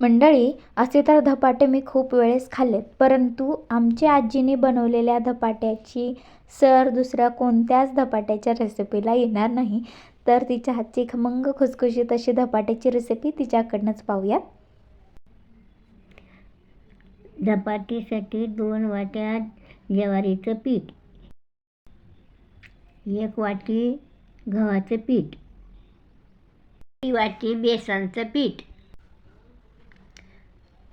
मंडळी असे तर धपाटे मी खूप वेळेस खाल्लेत परंतु आमच्या आजीने बनवलेल्या धपाट्याची सर दुसऱ्या कोणत्याच धपाट्याच्या रेसिपीला येणार नाही. तर तिच्या हातची खमंग खुसखुशीत अशी धपाट्याची रेसिपी तिच्याकडनंच पाहूयात. धपाटीसाठी दोन वाट्या ज्वारीचं पीठ एक वाटी गव्हाचं पीठ ती वाटी बेसनचं पीठ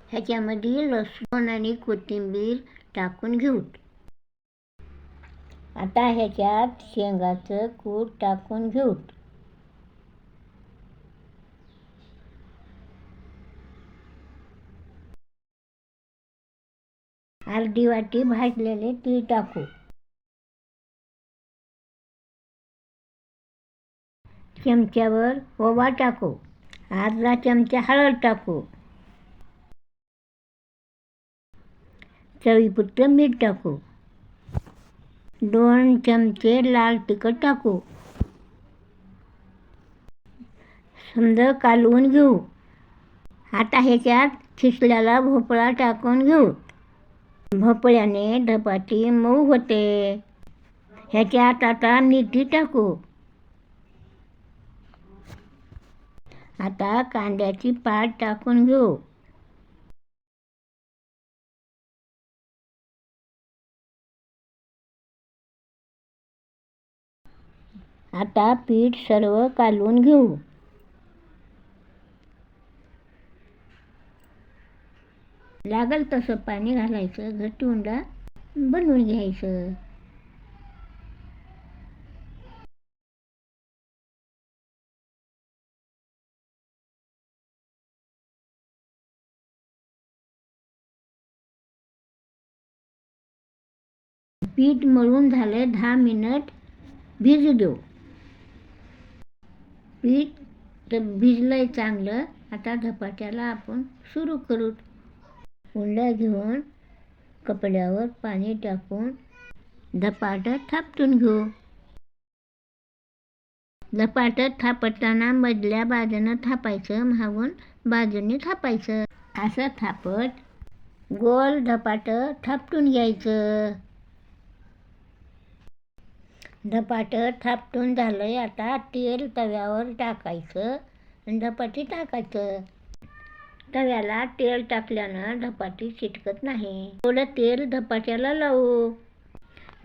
ह्याच्यामध्ये लसूण आणि कोथिंबीर टाकून घेऊ. आता ह्याच्यात शेंगाचं कूट टाकून घेऊ. अर्धी वाटी भाजलेले ती टाकू. चमच्यावर ओवा टाकू. अर्धा चमचा हळद टाकू. चवीपुरतं मीठ टाकू. दोन चमचे लाल तिखट टाकू. समजा कालवून घेऊ. आता ह्याच्यात खिसल्याला भोपळा टाकून घेऊ. भोपळ्याने धपाटी मऊ होते. ह्याच्यात आता मिठी टाकू. आता कांद्याची पात टाकून घेऊ. आता पीठ सर्व कालवून घेऊ. लागल तसं पाणी घालायचं घट्टुंडा बनवून घ्यायचं. पीठ मळून झालं दहा मिनिट भिजू देऊ. पीठ तर भिजलंय चांगलं. आता धपाट्याला आपण सुरू करू. उंडा घेऊन कपड्यावर पाणी टाकून धपाटं थापटून घेऊ. धपाटं थापटताना मधल्या बाजूनं थापायचं म्हावून बाजूने थापायचं. असं थापट गोल धपाटं थापटून घ्यायचं. धपाटं थापटून झालंय. आता तेल तव्यावर टाकायचं. धपाटी टाकायचं. तव्याला तेल टाकल्यानं धपाटी चिटकत नाही. थोडं तेल धपाट्याला लावू.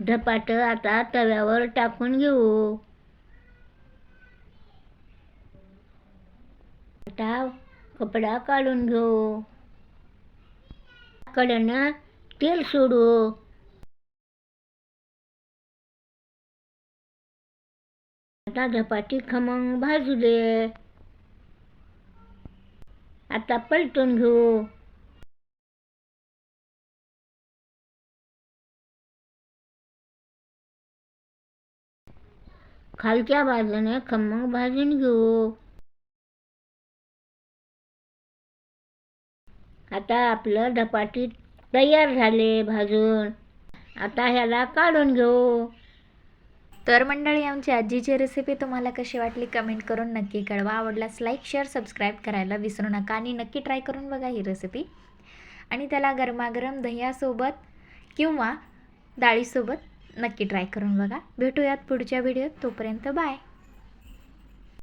धपाटं आता तव्यावर टाकून घेऊ. आता कपडा काढून घेऊ. कडनं तेल सोडू. आता धपाटी खमंग भाजू दे आता पलटून घेऊ. खालच्या बाजूने खमंग भाजून घेऊ. आता आपलं धपाटी तयार झाले भाजून. आता ह्याला काढून घेऊ. तर मंडळी आमची आजीची रेसिपी तुम्हाला कशी वाटली कमेंट करून नक्की कळवा. आवडल्यास लाईक शेअर सबस्क्राईब करायला विसरू नका आणि नक्की ट्राय करून बघा ही रेसिपी आणि त्याला गरमागरम दह्यासोबत किंवा डाळीसोबत नक्की ट्राय करून बघा. भेटूयात पुढच्या व्हिडिओत तोपर्यंत बाय